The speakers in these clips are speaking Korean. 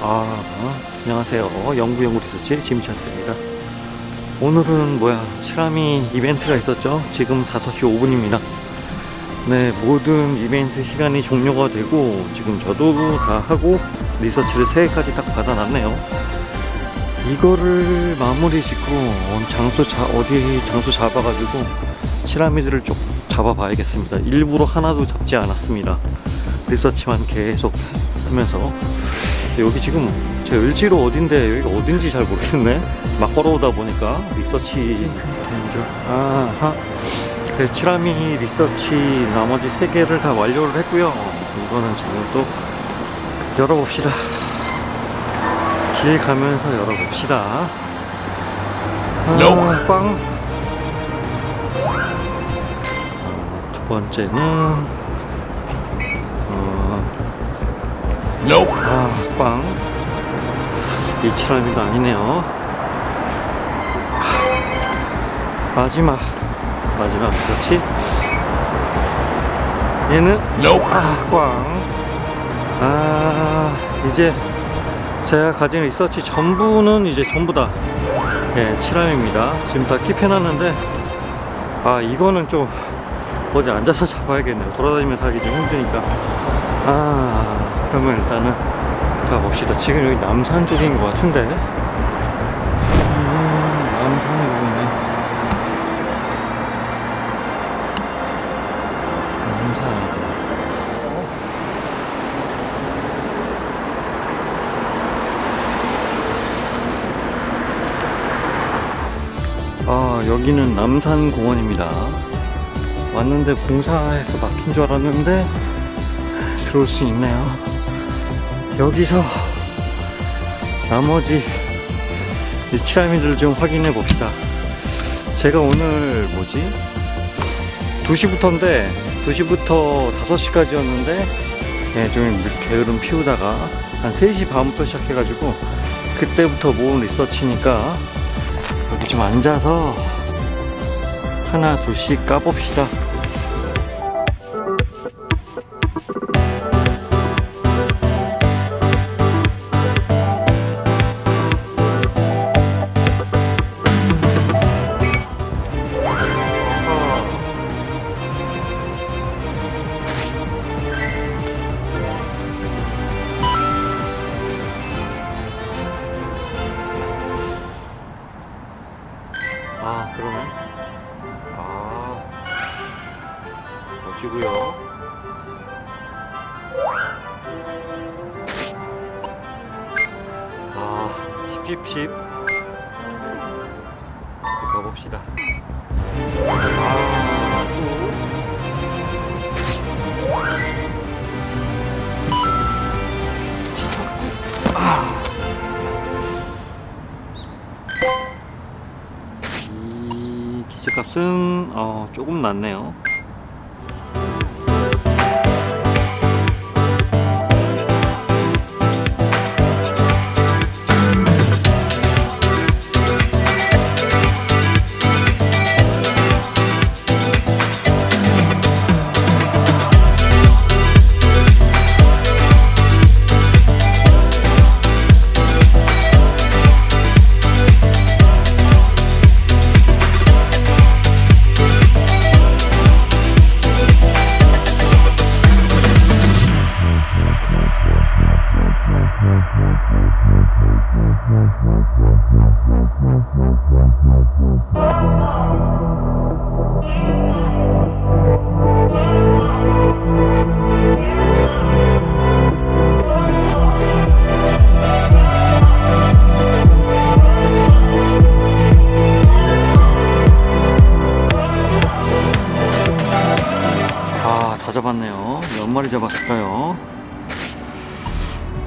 아, 안녕하세요. 영구연구 리서치 짐찬스입니다. 오늘은 뭐야, 시라미 이벤트가 있었죠? 지금 5시 5분입니다. 네, 모든 이벤트 시간이 종료가 되고, 지금 저도 다 하고, 리서치를 3개까지 딱 받아놨네요. 이거를 마무리 짓고, 어, 장소, 자, 어디 장소 잡아가지고, 시라미들을 좀 잡아봐야겠습니다. 일부러 하나도 잡지 않았습니다. 리서치만 계속 하면서. 여기 지금 제 을지로 어딘데 여기가 어딘지 잘 모르겠네. 막 걸어오다 보니까 리서치. 아하. 그 치라미 리서치 나머지 세 개를 다 완료를 했고요. 이거는 지금 또 열어봅시다. 길 가면서 열어봅시다. 아, 꽝. 두 번째는 아, 꽝. 이 칠라미도 아니네요. 하, 마지막. 마지막 리서치. 얘는. 아, 꽝. 아, 이제 제가 가진 리서치 전부는 이제 전부 다, 예, 칠라미입니다. 지금 다 킵해놨는데, 아, 이거는 좀 어디 앉아서 잡아야겠네요. 돌아다니면서 하기 좀 힘드니까. 아, 그러면 일단은 가봅시다. 지금 여기 남산 쪽인 것 같은데. 음, 남산에 보이네. 남산. 아, 여기는 남산공원입니다. 왔는데 공사해서 막힌 줄 알았는데 들어올 수 있네요. 여기서 나머지 이 치라미들 좀 확인해 봅시다. 제가 오늘 뭐지? 2시부터인데 2시부터 5시까지였는데 예, 좀 게으름 피우다가 한 3시 반부터 시작해가지고 그때부터 모은 리서치니까 여기 좀 앉아서 하나 둘씩 까봅시다. 그러네. 아. 멋지고요. 아 십십십. 계속 가봅시다. 아또 이 값은 어, 조금 낮네요. 다 잡았네요. 몇 마리 잡았을까요?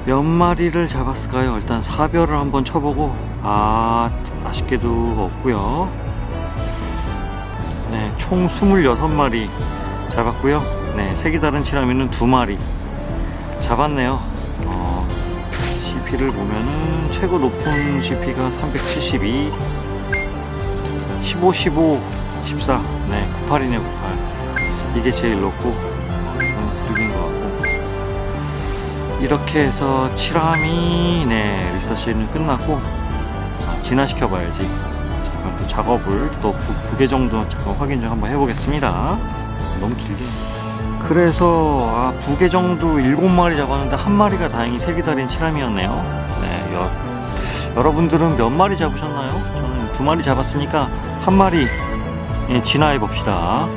몇 마리를 잡았을까요? 일단 사별을 한번 쳐보고, 아, 아쉽게도 없고요. 네, 총 26마리 잡았고요. 네, 색이 다른 치라미는 2마리 잡았네요. 어, CP를 보면은 최고 높은 CP가 372, 15, 15, 14. 네, 98이네요, 98. 이게 제일 높고, 음, 구륙인 것 같고. 이렇게 해서 칠함이 네 리서치는 끝났고 아, 진화시켜 봐야지. 잠깐 그 작업을 또 두, 두개 정도 잠깐 확인 좀 한번 해보겠습니다. 너무 길게. 그래서 아, 두 개 정도 일곱 마리 잡았는데 한 마리가 다행히 색이 달인 칠함이었네요. 네 여, 여러분들은 몇 마리 잡으셨나요? 저는 두 마리 잡았으니까 한 마리 예, 진화해 봅시다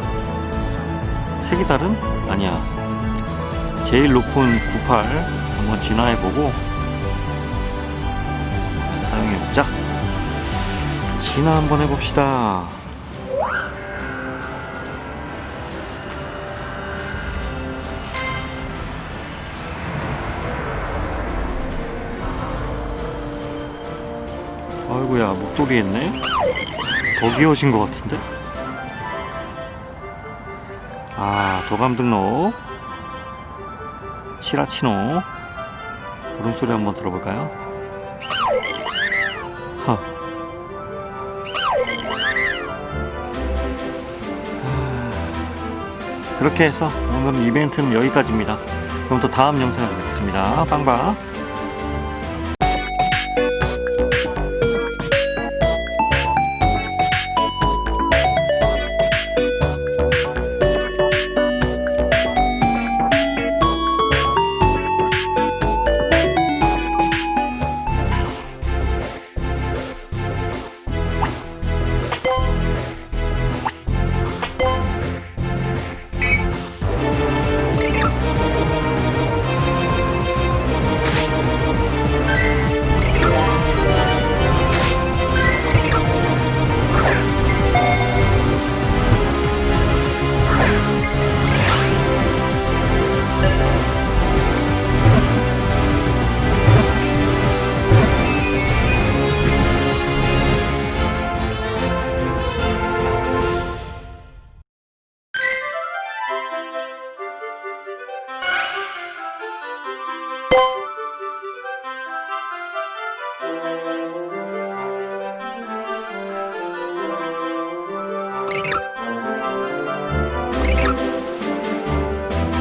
색이 다른? 아니야. 제일 높은 98 한번 진화해보고 사용해보자. 진화 한번 해봅시다. 아이고야 목도리 했네. 더 귀여우신 것 같은데 아 도감 등록 치라치노 울음소리 한번 들어볼까요? 그렇게 해서 오늘 이벤트는 여기까지입니다. 그럼 또 다음 영상에 뵙겠습니다. 빵빵.